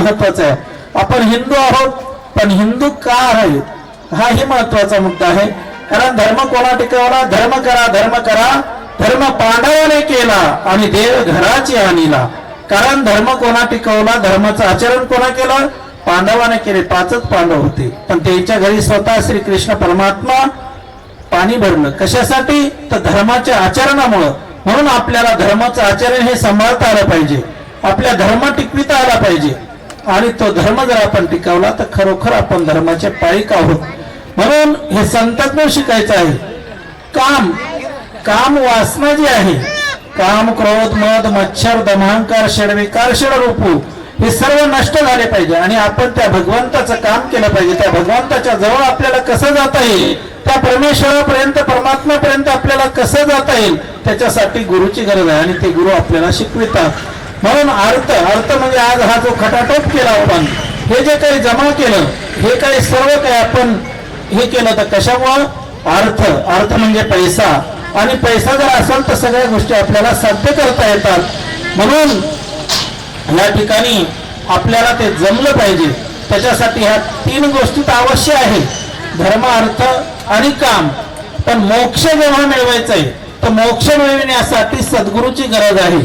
महत्वाचं आहे. आपण हिंदू आहोत पण हिंदू का आहे? हाही महत्त्वाचा मुद्दा आहे. कारण धर्म कोणा टिकवला धर्म करा धर्म करा. धर्म पांडवाने केला आणि देव घराची आणीला. कारण धर्म कोणा टिकवला धर्माचं आचरण कोणा केलं? पांडवाने केले. पाचच पांडव होते. पण त्यांच्या घरी स्वतः श्रीकृष्ण परमात्मा पाणी भरलं. कशासाठी? तर धर्माच्या आचरणामुळं. म्हणून आपल्याला धर्माचं आचरण हे सांभाळता आलं पाहिजे. आपल्या धर्म टिकविता आला पाहिजे. आणि तो धर्म जर आपण टिकवला तर खरोखर आपण धर्माचे पाळीक आहोत. म्हणून हे संतात्म शिकायचं आहे. काम काम वासना जी आहे काम क्रोध मध मच्छर दमांकार षडविकार षडरूपू हे सर्व नष्ट झाले पाहिजे. आणि आपण त्या भगवंताचं काम केलं पाहिजे. त्या भगवंताच्या जवळ आपल्याला कसं जाता येईल? त्या परमेश्वरापर्यंत परमात्म्यापर्यंत आपल्याला कसं जाता येईल? त्याच्यासाठी गुरुची गरज आहे. आणि ते गुरु आपल्याला शिकवितात. म्हणून अर्थ अर्थ म्हणजे आज हा जो खटाटोप केला आपण हे जे काही जमा केलं हे काही सर्व काही आपण हे केलं तर कशामुळं? अर्थ. अर्थ म्हणजे पैसा. आणि पैसा जर असेल तर सगळ्या गोष्टी आपल्याला साध्य करता येतात. म्हणून या ठिकाणी आपल्याला ते जमलं पाहिजे. त्याच्यासाठी ह्या तीन गोष्टी तर अवश्य आहे धर्म अर्थ आणि काम. पण मोक्ष जेव्हा मिळवायचा आहे तर मोक्ष मिळविण्यासाठी सद्गुरूची गरज आहे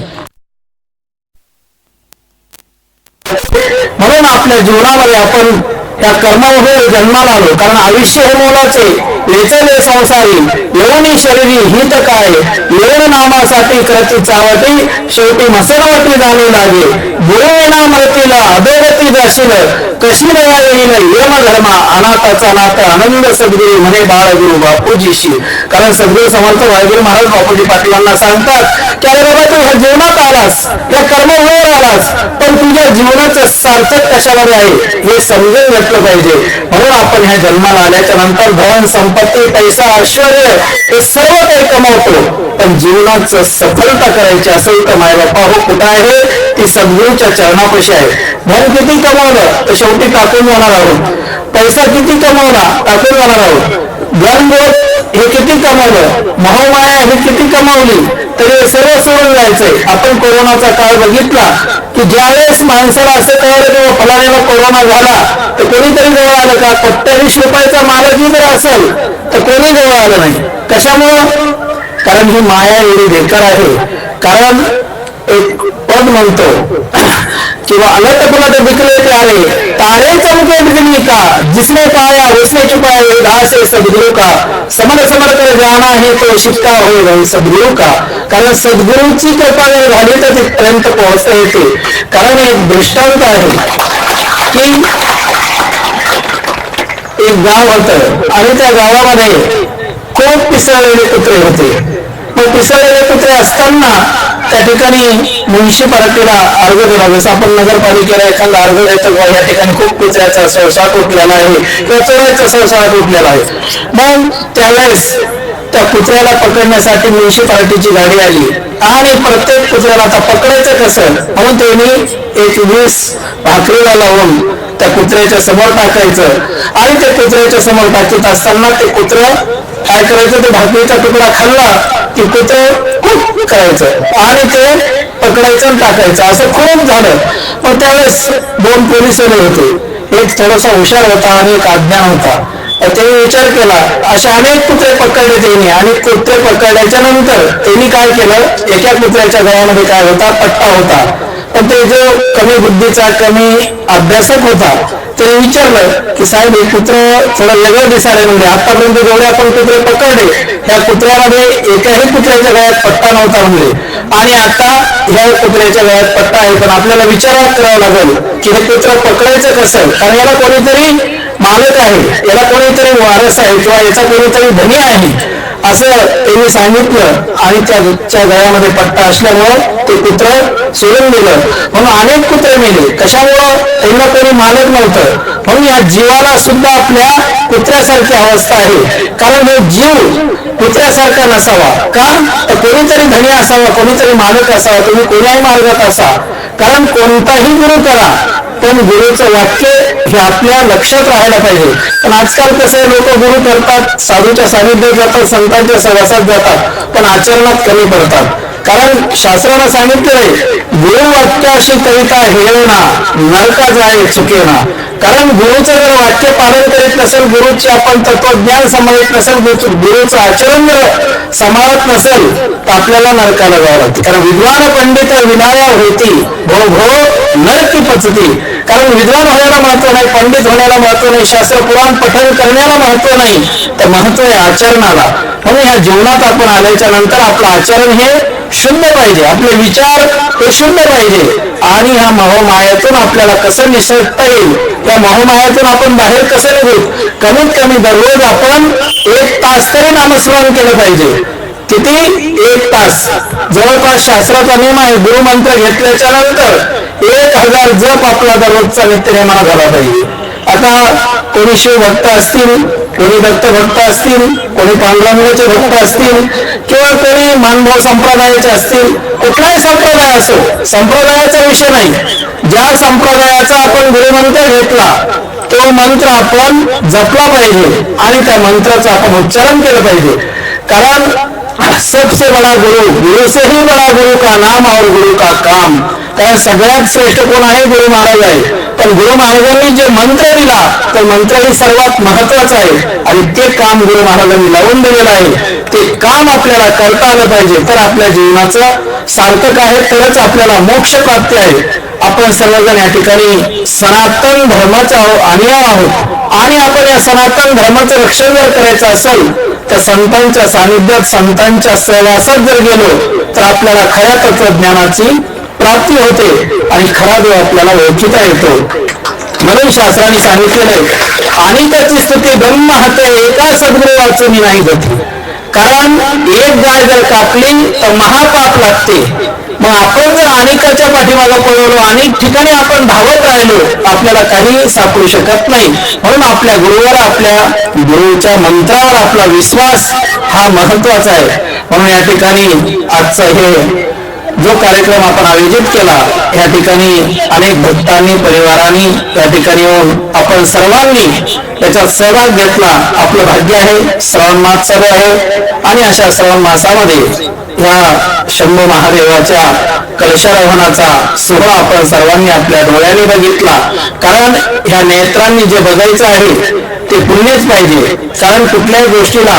म्हणून आपल्या जीवनामध्ये आपण त्या कर्मामध्ये जन्माला आलो. कारण आयुष्य हे मोलाचे वेचले संसारी. येऊन शरीरी हित काय? येऊन नामासाठी करती चावटी शेवटी मसरवटी जाणू लागे. गुरु मृतीला अधोगती जाशील. कशी नया येईल? यम धर्मा अनाथाचा नाथ आनंद सद्गुरु म्हणे बाळगुरु बापूजीशी. कारण सगळे समर्थ वायगुरु महाराज बापूजी पाटीलांना सांगतात की अरे बाबा तू ह्या जीवनात आलास या कर्मभूमीवर आलास पण तुझ्या जीवनाचं सार्थक कशामध्ये आहे हे समजून घेतलं पाहिजे. म्हणून आपण ह्या जन्माला आल्याच्यानंतर धन संपत्ती पैसा ऐश्वर हे सर्व काही कमावतो. पण जीवनाचं सफलता करायची असेल तर मायबापा हो कुठं आहे? ती सद्गुरूच्या चरणापाशी आहे. धन किती कमावलं तर शेवटी टाकून जाणार आहोत. पैसा किती कमावला टाकून जाणार आहोत. धन हे किती कमावलं? महामाया हे किती कमावली? तरी सर्व सोडून जायचंय आपण कोरोनाचा काळ बघितला की ज्यावेळेस माणसाला असं कळलं किंवा फलाण्याला कोरोना झाला तर कोणीतरी जवळ आलं का? सत्तावीस रुपयाचा मालकही जर असेल तर कोणी जवळ आलं नाही? कशामुळं? कारण ही माया एवढी बेकार आहे. कारण एक पद म्हणतो. किंवा अलग पुलट बिकले प्यारे तारे चमके का? जिसने पाया उसने छुपाया दास है सदगुरु का. समर समर कर जाना है तो शिक्का हो गई सदगुरु का. कारण सद्गुरूची कृपा जर झाली तर तिथपर्यंत पोहोचता येते. कारण एक दृष्टांत आहे की एक गाव होतं. आणि त्या गावामध्ये खूप पिसळलेले कुत्रे होते. पिसळलेले कुत्रे असताना त्या ठिकाणी म्युन्सिपालिटीला अर्ज दिला. जसं आपण नगरपालिकेला एखादा अर्ज देतो किंवा या ठिकाणी खूप कुत्र्याचा संसार तुटलेला आहे किंवा चोराचा संसार तुटलेला आहे. मग त्यावेळेस त्या कुत्र्याला पकडण्यासाठी म्युन्सिपालिटीची गाडी आली. आणि प्रत्येक कुत्र्याला आता पकडायचं कसं? म्हणून त्यांनी एक वीस भाकरीला लावून त्या कुत्र्याच्या समोर टाकायचं. आणि त्या कुत्र्याच्या समोर टाकत असताना ते कुत्र काय करायचं? ते भाकरीचा तुकडा खाल्ला. की खूप करायचं. आणि ते पकडायचं आणि टाकायचं. असं खूप झालं. मग त्यावेळेस दोन पोलीस होते. एक थोडासा हुशार होता आणि एक अज्ञान होता. त्याने त्यांनी विचार केला असे अनेक कुत्रे पकडले त्यांनी. आणि कुत्रे पकडल्याच्या नंतर त्यांनी काय केलं? एका कुत्र्याच्या गळ्यामध्ये काय होता? पट्टा होता. पण ते जो कमी बुद्धीचा कमी अभ्यासक होता त्याने विचारलं की साहेब हे कुत्र थोडं वेगळं दिसायला म्हणजे आतापर्यंत जेवढे आपण कुत्रे पकडले ह्या कुत्र्यामध्ये एकाही कुत्र्याच्या गळ्यात पट्टा नव्हता म्हणजे. आणि आता ह्या कुत्र्याच्या गळ्यात पट्टा आहे पण आपल्याला विचार करावा लागेल की हे कुत्र पकडायचं कसं? कारण याला कोणीतरी मालक आहे याला कोणीतरी वारस आहे किंवा याचा कोणीतरी धनी आहे. असं त्यांनी सांगितलं आणि त्याच्या गळ्यामध्ये पट्टा असल्यामुळं ते कुत्र सोडून दिलं म्हणून अनेक कुत्रे मेले. कशामुळं? त्यांना कोणी मानत नव्हतं. म्हणून या जीवाला सुद्धा आपल्या कुत्र्यासारखी अवस्था आहे. कारण हे जीव कुत्र्यासारखा नसावा. का? तर कोणीतरी धनी असावा कोणीतरी मालक असावा तुम्ही कोणाही मार्गात असा. कारण कोणताही गुरु करा पण गुरुचं वाक्य हे आपल्या लक्षात राहायला पाहिजे. पण आजकाल कसं लोक गुरु करतात साधूच्या सानिध्यात जातात संतांच्या सहवासात जातात पण आचरणात कमी पडतात. कारण शास्त्रानं सांगितलंय गुरुवाक्य अशी कविता हेळणा नरका जाय चुकेना. कारण गुरुचं जर वाक्य पालन करीत नसेल गुरुचे आपण तत्वज्ञान सांभाळत नसेल गुरुचं आचरण जर सांभाळत नसेल तर आपल्याला नरकाला जावं लागते. कारण विद्वान पंडित विनाया होती भो भो नरकी पचती. कारण विद्वान होण्याला महत्त्व नाही पंडित होण्याला महत्त्व नाही शास्त्र पुराण पठण करण्याला महत्त्व नाही तर महत्त्व आहे आचरणाला. म्हणून ह्या जीवनात आपण आल्याच्यानंतर आपलं आचरण हे शुद्ध पाहिजे. आपले विचार हे शुद्ध पाहिजे. आणि ह्या मोहमायातून आपल्याला कसं निसटता येईल? या मोहमायातून आपण बाहेर कसं निघू? कमीत कमी दररोज आपण एक तास तरी नामस्मरण केलं पाहिजे. किती? एक तास. जवळपास शास्त्राचा नियम आहे गुरुमंत्र घेतल्याच्या नंतर एक हजार जप आपला दररोजचा नित्यनेमाला झाला पाहिजे. आता कोणी शिवभक्त असतील कोणी दत्त भक्त असतील कोणी पांडुरंगाचे भक्त असतील किंवा कोणी मानभाव संप्रदायाचे असतील कुठलाही संप्रदाय असो संप्रदायाचा विषय नाही. ज्या संप्रदायाचा आपण गुरुमंत्र घेतला तो मंत्र आपण जपला पाहिजे आणि त्या मंत्राचं आपण उच्चारण केलं पाहिजे. कारण सबसे बडा गुरु गुरु से ही बडा गुरु का नाम और गुरु का काम। कारण सगळ्यात श्रेष्ठ कोण आहे गुरु महाराज आहे? पण गुरु महाराजांनी जे मंत्र दिला तर मंत्र ही सर्वात महत्वाचं आहे. आणि ते काम गुरु महाराजांनी लावून दिलेलं आहे. ते काम आपल्याला करता आलं पाहिजे. तर आपल्या जीवनाचं सार्थक आहे तरच आपल्याला मोक्ष प्राप्ती आहे. आपण सर्वजण या ठिकाणी सनातन धर्माचा अनुयाव आहोत. आणि आपण या सनातन धर्माचं रक्षण जर करायचं असेल त्या संतांच्या सानिध्यात संतांच्या सहवासात जर गेलो तर आपल्याला खऱ्या तत्वज्ञानाची प्राप्ती होते आणि खरा देव आपल्याला ओळखीता येतो. म्हणून शास्त्राने सांगितलेलं आणि त्याची स्तुती ब्रह्म हात एका सद्गुरू वाचून नाही होती. कारण एक गाय जर कापली तर महापाप लागते. मग आपण जर अनेकाच्या पाठीमागे पळवलो अनेक ठिकाणी आपण धावत राहिलो आपल्याला काही सापडू शकत नाही. म्हणून आपल्या गुरुवर आपल्या गुरुच्या मंत्रावर आपला विश्वास हा महत्त्वाचा आहे. म्हणून या ठिकाणी आजचं हे जो कार्यक्रम आपण आयोजित केला या ठिकाणी अनेक भक्तांनी परिवारांनी या ठिकाणी येऊन आपण सर्वांनी त्याच्यात सहभाग घेतला. आपलं भाग्य आहे श्रावण मास चालू आहे आणि अशा श्रावण मासामध्ये या शंभू महादेवाच्या कलशारोहणाचा सोहळा आपण सर्वांनी आपल्या डोळ्याने बघितला. कारण ह्या नेत्रांनी जे बघायचं आहे ते पुण्यच पाहिजे. कारण कुठल्याही गोष्टीला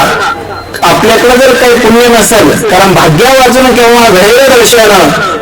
आपल्याकडे जर काही पुण्य नसेल कारण भाग्या वाचून केव्हा घडेल दर्शन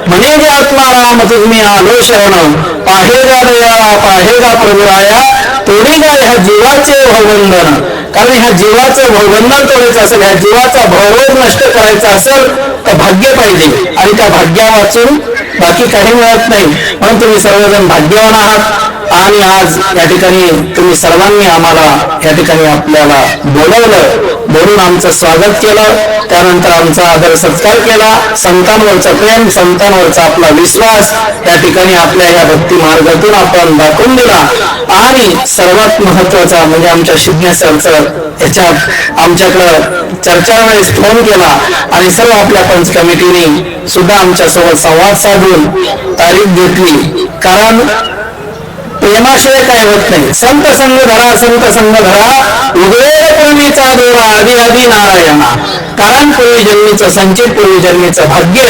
म्हणे जे आत्माराम तुम्ही आलो शरण. पाहेगा दया पाहेगा प्रभुराया तोडी गा ह्या जीवाचे भवबंधन. कारण ह्या जीवाचं भवबंधन तोडायचं असेल ह्या जीवाचा भवरोग नष्ट करायचा असेल तर भाग्य पाहिजे. आणि त्या भाग्या वाचून बाकी काही मिळत नाही. म्हणून तुम्ही सर्वजण भाग्यवान आहात. आणि आज या ठिकाणी तुम्ही सर्वांनी आम्हाला या ठिकाणी आपल्याला बोलवलं. बोलून आमचं स्वागत केलं. त्यानंतर आमचा आदर सत्कार केला. संतांवरचा प्रेम संतांवरचा आपला विश्वास या ठिकाणी आपल्या या भक्ती मार्गातून आपण दाखवून दिला. आणि सर्वात महत्त्वाचा म्हणजे आमच्या शिकण्या सरचं आमच्याकडं चर्चा वेळेस फोन केला. आणि सर्व आपल्या पंच कमिटीने सुद्धा आमच्यासोबत संवाद साधून तारीख घेतली. कारण प्रेमाशिवाय काय होत नाही. संत संघ धरा संत संघ धरा. उगवेल पूर्वीचा देवा आधी आधी नारायणा. कारण पूर्वी जन्मीचं संचित पूर्वी जन्मीचं भाग्य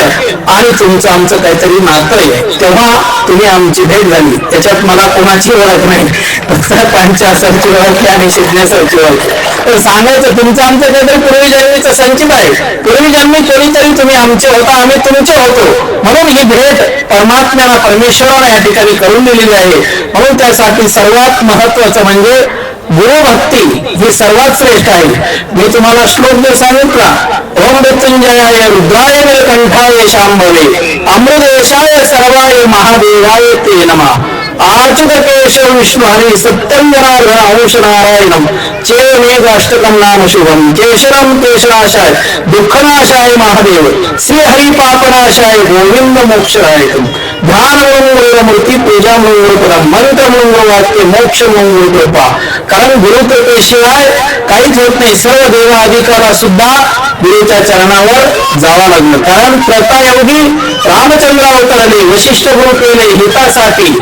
आणि तुमचं आमचं काहीतरी नातं आहे. तेव्हा तुम्ही आमची भेट झाली. त्याच्यात मला कोणाची ओळख नाही. फक्त पंचासरची ओळख आणि शिकण्यासारखी ओळख तर सांगायचं तुमचं आमचं काहीतरी पूर्वी जन्मीचं संचित आहे. पूर्वी जन्मी कोणीतरी तुम्ही आमचे होता आम्ही तुमचे होतो. म्हणून ही भेट परमात्म्याला परमेश्वराला या ठिकाणी करून दिलेली आहे. म्हणून त्यासाठी सर्वात महत्वाचं म्हणजे गुरुभक्ती ही सर्वात श्रेष्ठ आहे. मी तुम्हाला श्लोक जर सांगितला ओम मृत्युंजयाय रुद्राय कंठाय शांभवे अमृदेशाय सर्वाय महादेवाय ते नमा. आचुक केशव विष्णू हरी सत्यम जनार्दन अंश नारायणम चेव मेघाष्टकम नाम शुभम केशरम केशनाशाय दुःखनाशाय महादेव श्री हरी पापनाशाय गोविंद मोक्षराय ध्यान मंगळ मंत्र मंगळ वाक्य मोक्ष मंगळ कृपा कारण गुरु कृपेशिवाय काहीच होत नाही सर्व देवाधिकारा सुद्धा गुरुच्या चरणावर जावा लागलं कारण प्रतायोगी रामचंद्र अवतरले वशिष्ठ गुरु केले हितासाठी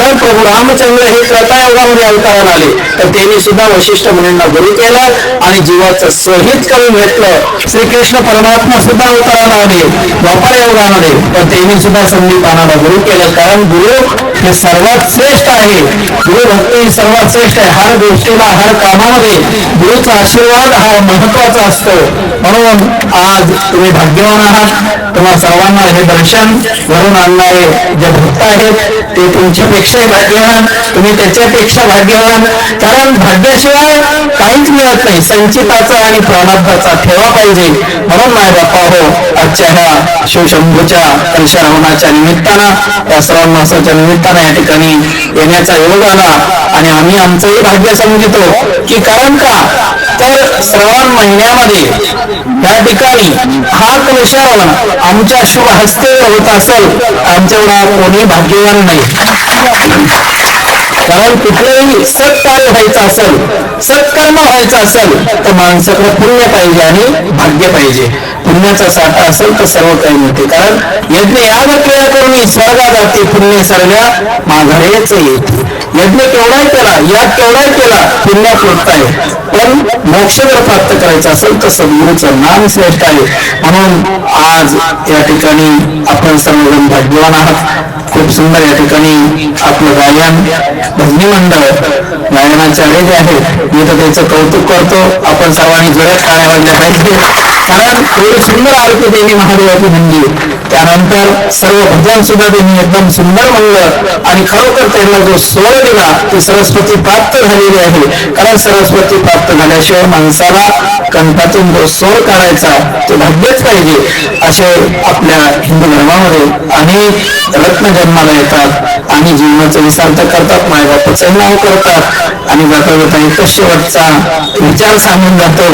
कारण प्रभू रामचंद्र हे त्रतायुगामध्ये अवतारण आले. तर त्यांनी सुद्धा वशिष्ठ मुलींना गुरु केला आणि जीवाचं सहित करून घेतलं. श्रीकृष्ण परमात्मा सुद्धा अवताराला आले द्वापर योगामध्ये पण त्यांनी सुद्धा संदीपानाला गुरु केलं. कारण गुरु हे सर्वात श्रेष्ठ आहे. गुरु भक्ती ही सर्वात श्रेष्ठ आहे. हर गोष्टीला हर कामामध्ये गुरुचा आशीर्वाद हा महत्त्वाचा असतो. म्हणून आज तुम्ही भाग्यवान आहात. तुम्हा सर्वांना हे दर्शन घडून आणणारे जे भक्त आहेत ते तुमच्यापेक्षाही भाग्यवान. तुम्ही त्याच्यापेक्षा भाग्यवान. कारण भाग्याशिवाय काहीच मिळत नाही. संचिताचा आणि प्राणार्थाचा ठेवा पाहिजे. म्हणून माय बाप्पा हो आजच्या ह्या शिवशंभूच्या कलशारवणाच्या निमित्तानं या श्रावण मासाच्या निमित्तानं या ठिकाणी. येण्याचा योग आला आणि आम्ही आमचंही भाग्य समजतो की कारण का? तर श्रावण महिन्यामध्ये या ठिकाणी हा कलशारवण आमच्या शुभ हस्ते होत असेल आमच्या कोणी भाग्यवान नाही. कारण कुठलंही सत्कार्य व्हायचं असेल सत्कर्म व्हायचं असेल तर माणसाकडे पुण्य पाहिजे आणि भाग्य पाहिजे. पुण्याचा साठा असेल तर सर्व काही मिळते. कारण यज्ञ याग केला करून स्वर्गा जाते पुण्य सर्व्या माघारेच येते. यज्ञ केवढाही केला याग केवढाही केला पुण्य कृत आहे. पण मोक्ष जर प्राप्त करायचं असेल तर सद्गुरूचं नाम श्रेष्ठ आहे. म्हणून आज या ठिकाणी आपण सर्वजण भाग्यवान आहात. खूप सुंदर या ठिकाणी आपलं गायन भजनी मंडळ गायनाचे अडे जे आहेत. मी तर त्याचं कौतुक करतो. आपण सर्वांनी जोड्यात टाळ्या वाजल्या पाहिजे. कारण एवढी सुंदर आरती देवी महादेवाची म्हणली त्यानंतर सर्व भजन सुद्धा त्यांनी एकदम सुंदर म्हणलं. आणि खरोखर त्यांना जो सोय दिला ती सरस्वती प्राप्त झालेली आहे. कारण सरस्वती प्राप्त झाल्याशिवाय माणसाला कंठातून जो स्वर काढायचा तो भाग्यच पाहिजे. असे आपल्या हिंदू धर्मामध्ये अनेक रत्न जन्माला येतात. आणि जीवनाचं विसार्थ करतात मायबापाचं नाव करतात. आणि जाता जाता एकच शेवटचा विचार सांगून जातो.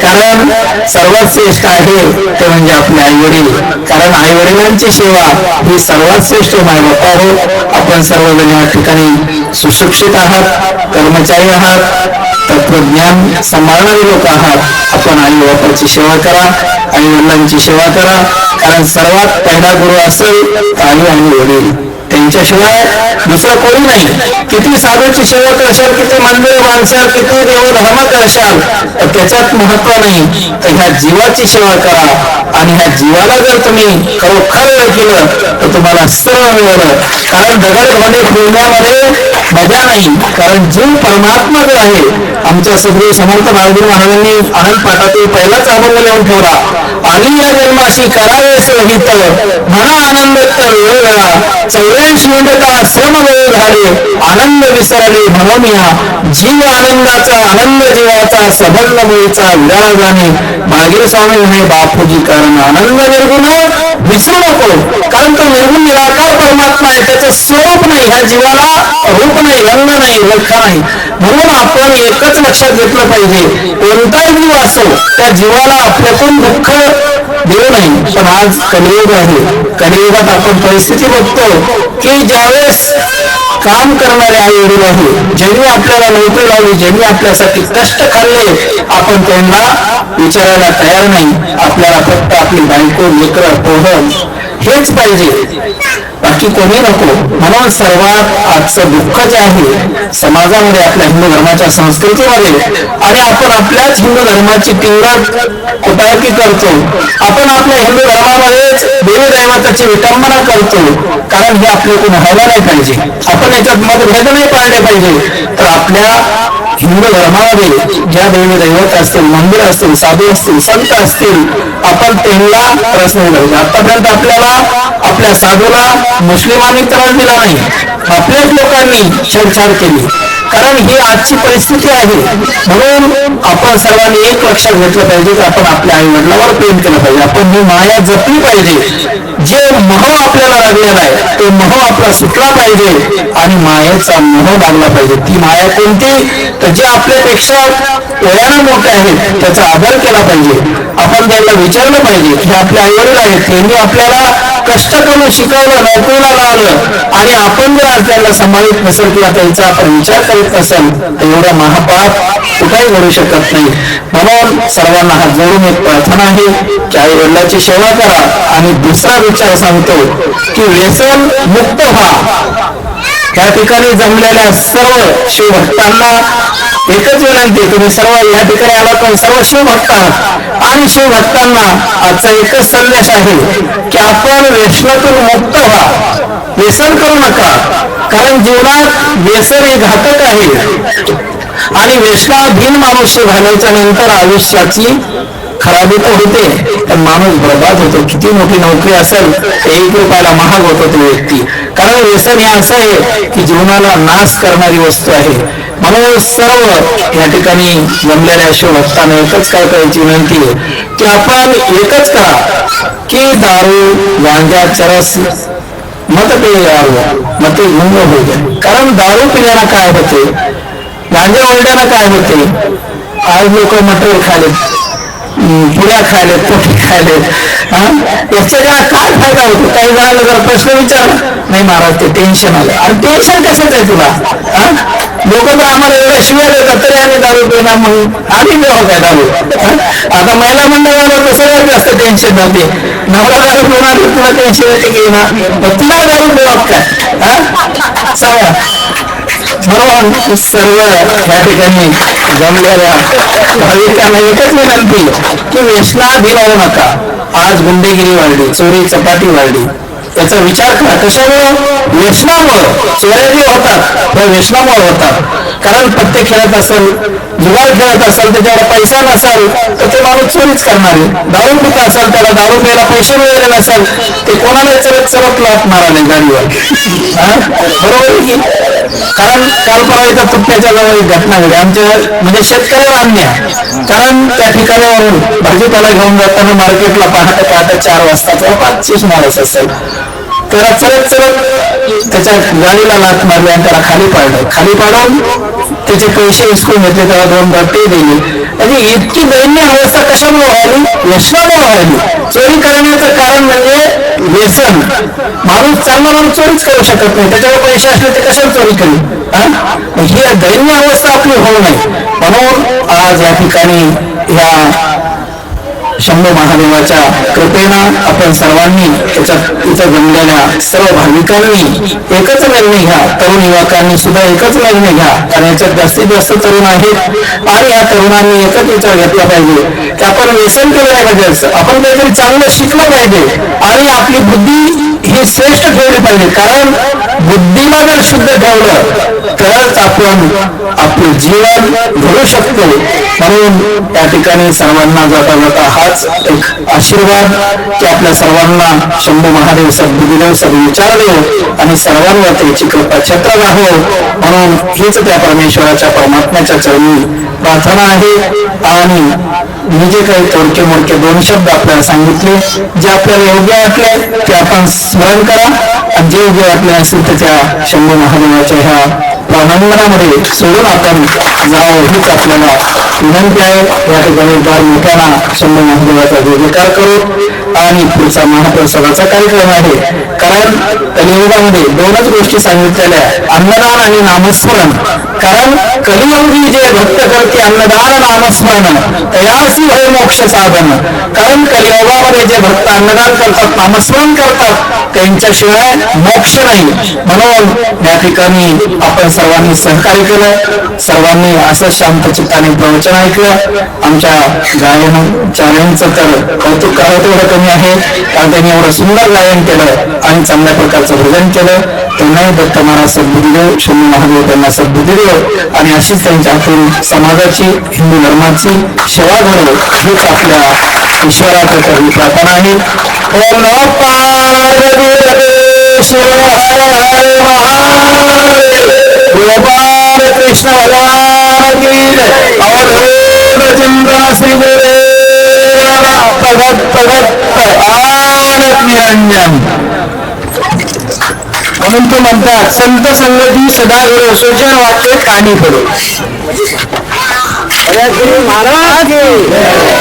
कारण सर्वात श्रेष्ठ आहे ते म्हणजे आपले आई वडील कारण आई वडिलांची सेवा ही सर्वात श्रेष्ठ मायबापा आहे आपण सर्वजण या ठिकाणी सुशिक्षित आहात कर्मचारी आहात तत्वज्ञान सांभाळणारे लोक आहात. आपण आई बापाची सेवा करा आई वडिलांची सेवा करा. कारण सर्वात पहिला गुरु असेल तर आई आणि वडील. त्यांच्याशिवाय दुसरं कोणी नाही. किती साधूची सेवक करशाल किती मंदिर बांधशाल किती देवधर्म असाल तर त्याच्यात महत्त्व नाही. तर ह्या जीवाची सेवा करा आणि ह्या जीवाला जर तुम्ही खरोखर केलं तर तुम्हाला सर्व मिळवलं कारण दगड फिरण्यामध्ये मजा नाही. कारण जीव परमात्मा जो आहे आमच्या सगळे समर्थ बाळगुरु महाराजांनी आनंद पाठातील पहिलाच अभंग लिहून ठेवला. आणि या जन्माशी करावे हित म्हणा आनंद तर वेळ चौऱ्याऐंशी मिनिटा श्रम वेळ झाले आनंद विसरले म्हणून जीव आनंदाचा आनंद जीवाचा सबल मुळीचा विराळा जाणे. मागील स्वामी म्हणे बापूजी कारण आनंद निर्गुण विसरू नको. कारण तो निर्गुण निराकार परमात्मा आहे. त्याचं स्वरूप नाही ह्या जीवाला रूप नाही रंग नाही रेखा नाही. म्हणून आपण एकच लक्षात घेतलं पाहिजे. कोणताही जीव असो त्या जीवाला आपल्यातून दुःख देव नाही पण आज कलियुग आहे. कलियुगात आपण परिस्थिती बघतो की ज्यावेळेस काम करणारे आई वडील आहे ज्यांनी आपल्याला नोकरी लावली ज्यांनी आपल्यासाठी कष्ट खाल्ले आपण त्यांना विचारायला तयार नाही. आपल्याला फक्त आपली बायको लेकर पोहण हेच पाहिजे. बाकी कोणी नको. म्हणून सर्वात आजचं दुःख जे आहे समाजामध्ये आपल्या हिंदू धर्माच्या संस्कृतीमध्ये आणि आपण आपल्याच हिंदू धर्माची तीव्र कुटाळकी करतो. आपण आपल्या हिंदू धर्मामध्येच देवी दैवताची विटंबना करतो. कारण हे आपल्याकडून व्हायला नाही पाहिजे. आपण याच्यात मतभेद नाही पाळले पाहिजे. तर आपल्या हिंदू धर्मामध्ये ज्या देवी दैवत असतील मंदिर असतील साधू असतील संत असतील आपण त्यांना प्रश्न पाहिजे आतापर्यंत आपल्याला आपल्या साधूला मुस्लिमांनी त्रास दिला नाही. आपल्याच लोकांनी छेडछाड केली. कारण ही आजची परिस्थिती आहे. म्हणून आपण सर्वांनी एक लक्षात घेतलं पाहिजे की आपण आपल्या आई वडिलांवर प्रेम केलं पाहिजे. आपण ही माया जपली पाहिजे. जे मोह आपल्याला लागलेला आहे तो मोह आपला सुटला पाहिजे आणि मायेचा मोह लागला पाहिजे. ती माया कोणती? तर जे आपल्यापेक्षा वयानं मोठे आहेत त्याचा आदर केला पाहिजे. आपण त्यांना विचारलं पाहिजे की आपले आईवडील आहेत त्यांनी आपल्याला कष्ट करून शिकवलं नोकरीला लावलं आणि आपण जर आपल्याला त्याला नसेल किंवा त्यांचा आपण विचार करीत नसेल तर एवढा महापाप कुठेही घडू शकत नाही. म्हणून सर्वांना हात जोडून एक प्रार्थना आहे की आई वडिलाची सेवा करा आणि दुसरा विचार सांगतो की व्यसन मुक्त व्हा. त्या ठिकाणी जमलेल्या सर्व शिवभक्तांना एकच विनंती तुम्ही सर्व या ठिकाणी आला पण सर्व शिवभक्त आणि शिवभक्तांना आजचा एकच संदेश आहे की आपण व्यसनातून मुक्त व्हा. व्यसन करू नका. कारण जीवनात व्यसन हे घातक आहे. आणि व्यसनाधीन माणूस घालायच्या नंतर आयुष्याची खराबी तर होते पण माणूस बर्बाद होतो. किती मोठी नोकरी असेल एक रुपयाला महाग होतो तो व्यक्ती. कारण व्यसन हे असं आहे की जीवनाला नाश करणारी वस्तू आहे. म्हणून सर्व या ठिकाणी जमलेल्या शिवभक्तांना एकच काय करायची विनंती आहे की आपण एकच करा की दारू गांजा चरस मत ते मते ते गुंग कारण दारू पिण्याला काय होते? गांजा ओरड्याला काय होते? आज लोक मटेरियल खाले. पुऱ्या खायलेत पोटी खायलेत हा? याचा काय काय फायदा होतो? काही जणांना जर प्रश्न विचारला नाही महाराज ते टेन्शन आलं. आणि टेन्शन कशाच आहे तुला? हा? लोक तर आम्हाला एवढ्या शिवाय देतात तरी आम्ही दारू पिणार म्हणून. आम्ही देऊ काय दारू? आता महिला मंडळाला तर सगळ्यात जास्त टेन्शन नव्हते नवरा दारू पिणार तुला टेन्शन येते की ना तुला दारू पिणार काय हा? सांगा. सर्व या ठिकाणी जमलेल्या भाविकांना एकच विनंती की व्यसनाधीन होऊ नका. आज गुंडेगिरी वाढली चोरी चपाटी वाढली. याचा विचार करा. कशामुळं? व्यसनामुळं चोऱ्या जे होतात त्या व्यसनामुळे होतात. कारण पत्ते खेळत असेल जुगार खेळत असेल त्याच्यावर पैसा नसेल तर ते माणूस चोरीच करणार. आहे दारू पित असेल त्याला दारू प्यायला पैसे मिळाले नसेल ते कोणाला चरत चरत लाट माराले गाडीवर बरोबर आहे की? कारण काल परवा इथं तुटण्याच्या जवळ एक घटना घडली. आमच्या म्हणजे शेतकऱ्यावर अन्याय. कारण त्या ठिकाणावरून भाजीपाला घेऊन जाताना मार्केटला पहाटे पहाटे चार वाजता पाचशेच माणूस असेल. त्याला चलत चलत त्याच्या गाडीला लात मारली आणि त्याला खाली पाडलं. खाली पाडून त्याचे पैसे हिसकून घेतले त्याला दोन ते दिले. म्हणजे इतकी दयनीय अवस्था कशामुळे व्हायली? व्यसनामुळे व्हायली. चोरी करण्याचं कारण म्हणजे व्यसन. माणूस चांगला माणूस चोरीच करू शकत नाही. त्याच्यावर पैसे असले ते कशाला चोरी करेल ही? दयनीय अवस्था आपली होऊ नये. म्हणून आज या ठिकाणी या शंभू महादेवाच्या कृपेनं आपण सर्वांनी त्याच्या इथं जमलेल्या सर्व भाविकांनी एकच निर्णय घ्या. तरुण युवकांनी सुद्धा एकच निर्णय घ्या. कारण याच्यात जास्तीत जास्त तरुण आहेत. आणि या तरुणांनी एकच विचार घेतला पाहिजे की आपण व्यसन केलं नाही पाहिजे. आपण काहीतरी चांगलं शिकलं पाहिजे. आणि आपली बुद्धी ही श्रेष्ठ ठेवली पाहिजे. कारण बुद्धीला जर शुद्ध ठेवलं तरच आपण आपलं जीवन घडू शकतो. म्हणून त्या ठिकाणी सर्वांना जाता जाता हा हाच एक आशीर्वाद की आपल्या सर्वांना शंभू महादेव सद्गुरुदेव सद्विचार देव आणि सर्वांवर त्याची कृपा छत्र राहो म्हणून हीच त्या परमेश्वराच्या परमात्म्याच्या चरणी प्रार्थना आहे. आणि मी जे काही थोडके मोडके दोन शब्द आपल्याला सांगितले जे आपल्याला योग्य वाटले ते आपण स्मरण करा. आणि जे योग्य वाटले असेल तर त्या शंभू महादेवाच्या ह्या प्रांगणामध्ये सोडून आपण जावं हीच आपल्याला विनंती आहे. या ठिकाणी फार मोठ्यानं शंभर महादेवाचा जयकार करू आणि पुढचा महाप्रसादाचा कार्यक्रम आहे. कारण कलियुगामध्ये दोनच गोष्टी सांगितलेल्या अन्नदान आणि नामस्मरण. कारण कलियुगी जे भक्त करते अन्नदान नामस्मरण तयासी होय मोक्ष साधन. कारण कलियुगामध्ये जे भक्त अन्नदान करतात नामस्मरण करतात त्यांच्याशिवाय मोक्ष नाही. म्हणून या ठिकाणी आपण सर्वांनी सहकार्य केलं. सर्वांनी असं शांत चित्ताने प्रवचन ऐकलं. आमच्या गायनचार्यांचं तर कौतुक करावं तेवढं कमी आहे. कारण त्यांनी एवढं सुंदर गायन केलं आणि चांगल्या प्रकारचं भजन केलं. त्यांनाही दत्त महाराज सद्बुद्धीदेव शनी महादेव त्यांना सद्बुद्धीदेव आणि अशीच त्यांच्या हातून समाजाची हिंदू धर्माची सेवा घडव हीच आपल्या ईश्वराचं चरणी प्रार्थना आहे. ओम पार्वती शिवाय महादेव. गोपाल कृष्ण भगवान की अवधूत चिंतन श्री गुरुदेव आनंद निरंजन म्हणून तो म्हणतात संत संगती सदा गुरु शोषण वाक्य कानी पडो महाराज